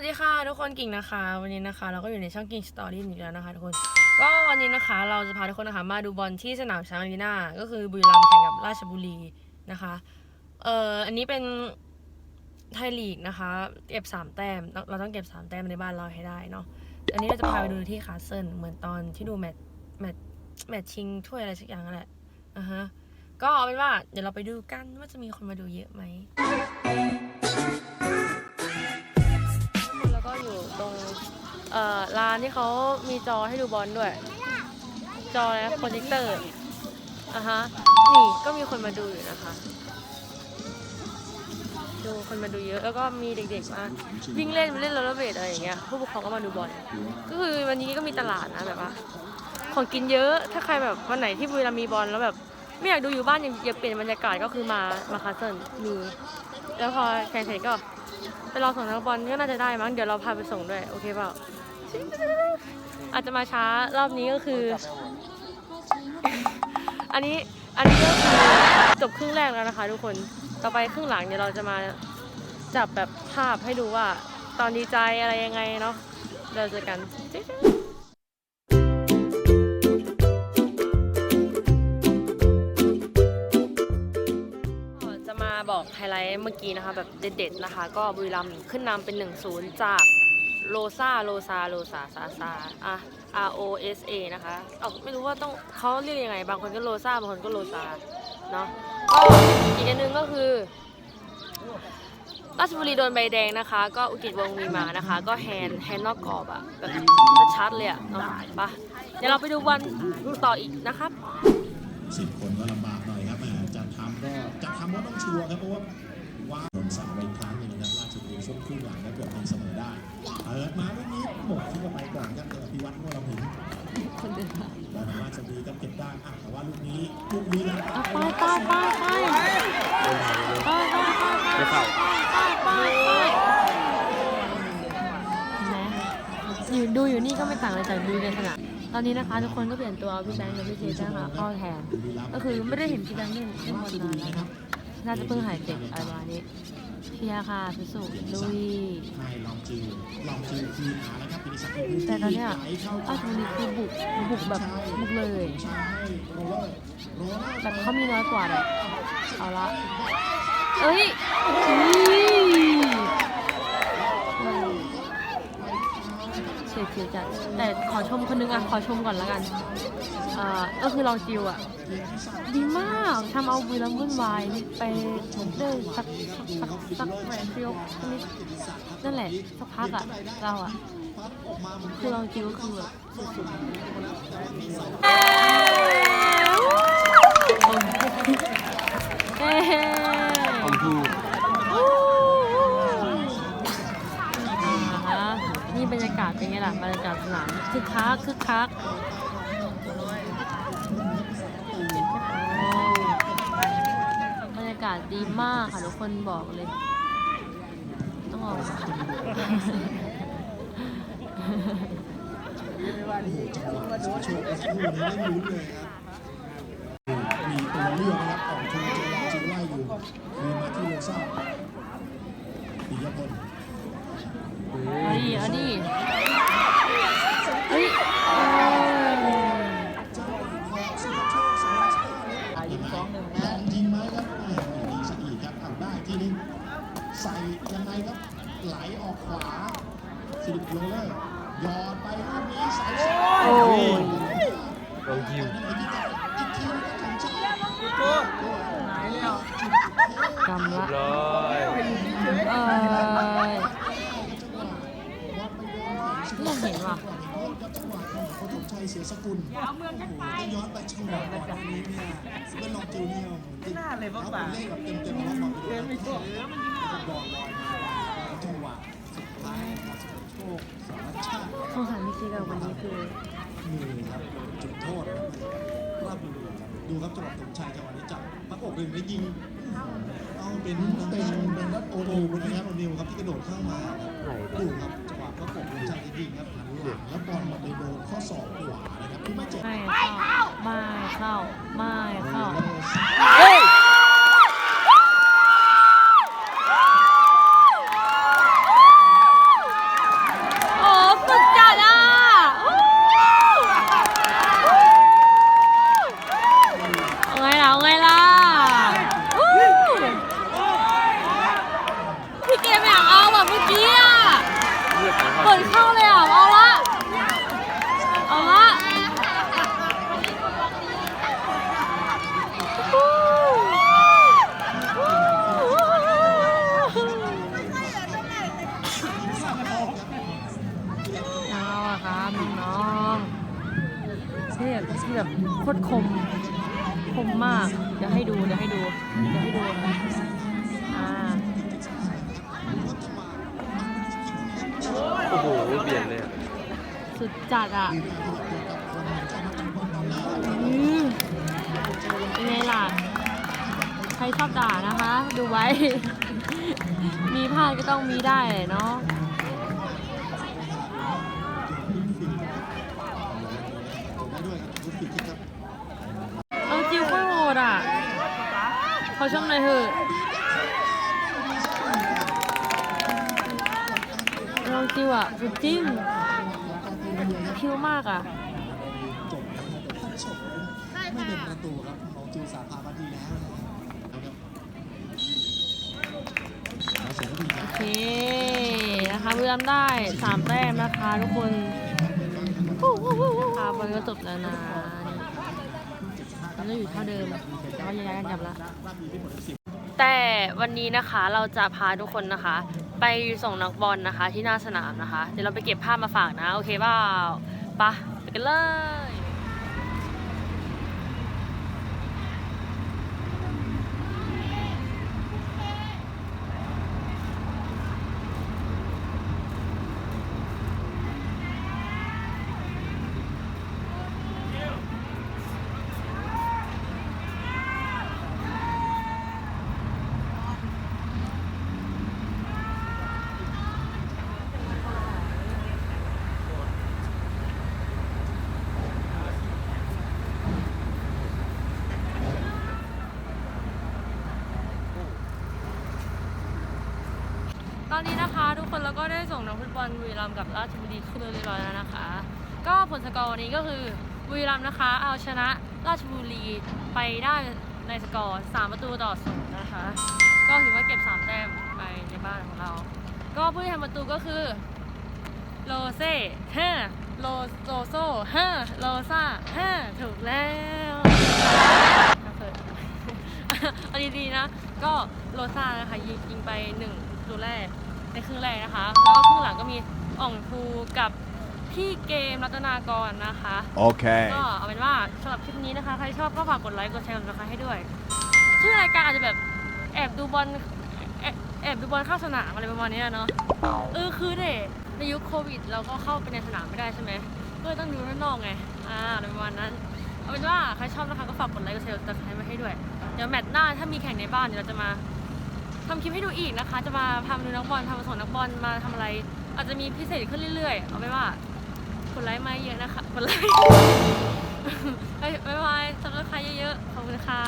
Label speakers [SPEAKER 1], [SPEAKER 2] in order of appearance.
[SPEAKER 1] สวัสดีค่ะทุกคนกิ่งนะคะ วันนี้นะคะ เราก็อยู่ในช่องกิ่งสตอรี่อีกแล้วนะคะทุกคน ก็วันนี้นะคะ เราจะพาทุกคนนะคะมาดูบอลที่สนามช้างอารีนาก็คือบุรีรัมย์แข่งกับราชบุรีนะคะเอ่ออันนี้เป็นไทยลีกนะคะ เก็บสามแต้มเราต้องเก็บสามแต้มในบ้านเราให้ได้เนาะอันนี้เราจะพาไปดูที่คาสเซิลเหมือนตอนที่ดูแมตช์แมตช์แมตช์ชิงถ้วยอะไรสักอย่างนั่นแหละอะฮะก็เอาเป็นว่าเดี๋ยวเราไปดูกันว่าจะมีคนมาดูเยอะไหม เอ่อร้านที่เขามีจอให้ดูบอลด้วย จออะไรนะโปรเจคเตอร์อะฮะนี่ก็มีคนมาดูอยู่นะคะ ดูคนมาดูเยอะแล้วก็มีเด็กๆมาวิ่งเล่นมาเล่นโรลเลอร์เบดอะไรอย่างเงี้ยผู้ปกครองก็มาดูบอลก็คือวันนี้ก็มีตลาดนะแบบว่าของกินเยอะถ้าใครแบบวันไหนที่บุรีรัมมีบอลแล้วแบบไม่อยากดูอยู่บ้านอยากอยากเปลี่ยนบรรยากาศก็คือมามาคาสเซิลมีแล้วพอแข่งเสร็จก็ไปรอส่งนักบอลก็น่าจะได้มั้งเดี๋ยวเราพาไปส่งด้วย โอเคเปล่า อาจจะมาช้ารอบนี้ก็คือ อันนี้อันนี้ก็คือจบครึ่งแรกแล้วนะคะ ทุกคนต่อไปครึ่งหลังเดี๋ยวเราจะมาจับแบบภาพให้ดูว่า ตอนดีใจอะไรยังไงเนาะเราเจอกันจิ๊ดๆก็จะมาบอกไฮไลท์เมื่อกี้นะคะ แบบเด็ดๆนะคะ ก็บุรีรัมย์ขึ้นนำเป็น 1-0 จาก โลซาโลซาโลซาซาซาอะ R O S A นะคะเออไม่รู้ว่าต้องเขาเรียกยังไง บางคนก็โลซาบางคนก็โลซาเนาะก็อีกอันหนึงก็คือราชบุรีโดนใบแดงนะคะ ก็อุกิจวงมีมานะคะ ก็แฮนด์แฮนด์นอกกรอบอะแบบชัดเลยอะเนาะไปะเดี๋ยวเราไปดูวันต่ออีกนะครับ
[SPEAKER 2] สิบคนก็ลำบากหน่อยครับแหมจะทำก็จะทำก็ต้องชัวร์ครับเพราะว่าว่าโดนสาวไปครั้งหนึ่งนะครับราชบุรีช่วงครึ่งหลังก็เกือบตีเสมอได้ ดมาลูกนี้หมดที่ก็ไปก่อนครับเจอพิวัตรโมลหิน
[SPEAKER 1] คนเดินมา
[SPEAKER 2] บอลของราชบุรีก็เก็บได้อะแต่ว่าลูกนี้ลูกนี้นะ
[SPEAKER 1] อะไปไปไปไปไปไปไป
[SPEAKER 3] ไม่เข้า
[SPEAKER 1] ไปอยู่ดูอยู่นี่ก็ไม่ต่างอะไรจากดูในสนามตอนนี้นะคะทุกคนก็เปลี่ยนตัวเอาพี่แบงค์กับพี่เจจ้าค่ะเข้าแทนก็คือไม่ได้เห็นพี่แบงค์เล่นเล่นบอลนานแล้วนะน่าจะเพิ่งหายเจ็บอะไรประมาณนี้ เชียร์ค่ะสุๆลุย
[SPEAKER 2] ให้ลองจิวลองจิวคืนหาแล้วครับปีนิสักดิ์
[SPEAKER 1] แต่ตอนเนี้ย
[SPEAKER 2] ไหลเข้า
[SPEAKER 1] ราชบุรีคือบุกบุกแบบบุกเลย
[SPEAKER 2] ใช่โรลเลอร์โรลเลอร์
[SPEAKER 1] แบบเขามีน้อยกว่าเลยเอาละเอ้ยียจีจัดแต่ขอชมคนนึงอะขอชมก่อนละกันเอ่อก็คือลองจิวอะดีมากทำเอาบุรีรัมวุ่นวายไปได้สักสักสักแหวนเฟียวนิดนั่นแหละสักพักอะเราอะคือลองจิวคือแบบสุดๆ
[SPEAKER 3] มา
[SPEAKER 1] กค่ะทุกคนบอกเลย ต้องออกมา
[SPEAKER 2] ชว์โชว์สักครู่นี้ไม่รู้เลยครับ มีตัวเลือกนะครับออกทูเจลจิวไล่อยู่มีมาที่โลซ่าปิยพล
[SPEAKER 1] เอาดิเอาดิเฮ้ยเออ
[SPEAKER 2] ยิงสองหนึ่งนะลองยิงไหมครับแหม่ดีซะอีกครับเอาได้ทีนึงใส่ยังไงครับไหลออกขวาสิริ โรเลอร์หยอดไปลูกนี้ใส่ซ้าย
[SPEAKER 1] โอ้ย
[SPEAKER 3] ลงคิว
[SPEAKER 2] อีกทีนึงก็ถึงชัย
[SPEAKER 1] กำละ
[SPEAKER 3] ร้อย
[SPEAKER 1] เออไม่เห็นว่ะ
[SPEAKER 2] จังหวะของเขาถมชัยเสียสกุลโอ้โหต้องย้อนไปจังหวะก่อนหน้านี้เนี่ยเมื่อลองจิวเนี่ยไม่น่าเลยบ้างป่ะเล่นแบบเต็มๆแล้วบอลไปโดนเขาแล้วก็บอลลอยมาจังหวะสุดท้ายของสุโชคสารชาติ
[SPEAKER 1] ส งสารพี่จีกับวันนี้คือ
[SPEAKER 2] นี่ครับจุดโทษครับราบบุรีครับดูครับจังหวะถมชัยจังหวะนี้จับพักอกเลยไม่ยิงเอาเป็นเป็นเป็นรัตโอนิวนะครับโอนิวครับที่กระโดดเข้ามาดูครับจังหวะพักอกถมชัยจะยิงครับหันหลังแล้วบอลมันไปโดนข้อศอกขวานะครับที่ไม่เจ็บ
[SPEAKER 1] ไม่เข้าไม่เข้าไม่เข้า
[SPEAKER 3] เฮ้ย
[SPEAKER 1] เอา ๆที่แบบที่แบบโคตรคมคมมาก เดี๋ยวให้ดูเดี๋ยวให้ดูเดี๋ยวให้ดูนะอ่า
[SPEAKER 3] โอ้โหเบียดเลยอะ
[SPEAKER 1] สุดจัดอะอืมเป็นไงล่ะ ใครชอบด่านะคะ ดูไว้ มีพลาดก็ต้องมีได้เนาะ
[SPEAKER 2] ได้ด้วยครับลูกฟรีคิกครับ
[SPEAKER 1] เอาจิวโคตรโหดอะ ขอชมหน่อยเถอะลองจิวอะสุดจิ้มพิวมากอะ
[SPEAKER 2] จบนะครับแต่ท่านชมไม่เป็นประตูครับของจูสาพามาดีแล้วนะครับแล้วเสียงดีครับ
[SPEAKER 1] โอเคนะคะบุรีรัมย์ได้สามแต้มนะคะทุกคนค่ะบอลก็จบแล้วนะ มันก็อยู่เท่าเดิมแล้วก็ย้ายกันกลับละแต่วันนี้นะคะเราจะพาทุกคนนะคะ ไปส่งนักบอลนะคะที่หน้าสนามนะคะ เดี๋ยวเราไปเก็บภาพมาฝากนะ โอเคเปล่าไปะไปกันเลย ทุกคนเราก็ได้ส่งนักฟุตบอลบุรีรัมย์กับราชบุรีขึ้นเรือเรียบร้อยแล้วนะคะ ก็ผลสกอร์วันนี้ก็คือบุรีรัมย์นะคะ เอาชนะราชบุรีไปได้ในสกอร์3ประตูต่อศูนย์นะคะ ก็ถือว่าเก็บ3แต้มไปในบ้านของเรา ก็ผู้ที่ทำประตูก็คือโลเซ่ฮ่าโลโซโซฮ่าโลซ่าฮ่าถูกแล้วก็คือเอาดีๆนะ ก็โรซ่านะคะยิงยิงไปหนึ่งตัวแรก ในครึ่งแรกนะคะ แล้วก็ครึ่งหลังก็มีอ่องทูกับพี่เกมรัตนากรนะคะ
[SPEAKER 4] Okay.
[SPEAKER 1] ก็เอาเป็นว่าสำหรับคลิปนี้นะคะ ใครชอบก็ฝากกดไลค์กดแชร์กดซับสไครต์ให้ด้วย ชื่อรายการอาจจะแบบแอบดูบอลแอบแอบดูบอลเข้าสนามอะไรประมาณเนี้ยเนาะเออคือเด็ในยุคโควิด เราก็เข้าไปในสนามไม่ได้ใช่ไหมก็เลยต้องดูด้านนอกไงอ่าอะไรประมาณนั้นเอาเป็นว่าใครชอบนะคะก็ฝากกดไลค์กดแชร์กดซับสไครต์มาให้ด้วย เดี๋ยวแมตช์หน้าถ้ามีแข่งในบ้านเดี๋ยวเราจะมา ทำคลิปให้ดูอีกนะคะ จะมาพามาดูนักบอลพามาส่งนักบอลมาทำอะไร อาจจะมีพิเศษขึ้นเรื่อยๆ เอาไว้ว่ากดไลค์มาเยอะนะคะกดไลค์บ๊ายบายสำหรับใครเยอะๆขอบคุณค่ะ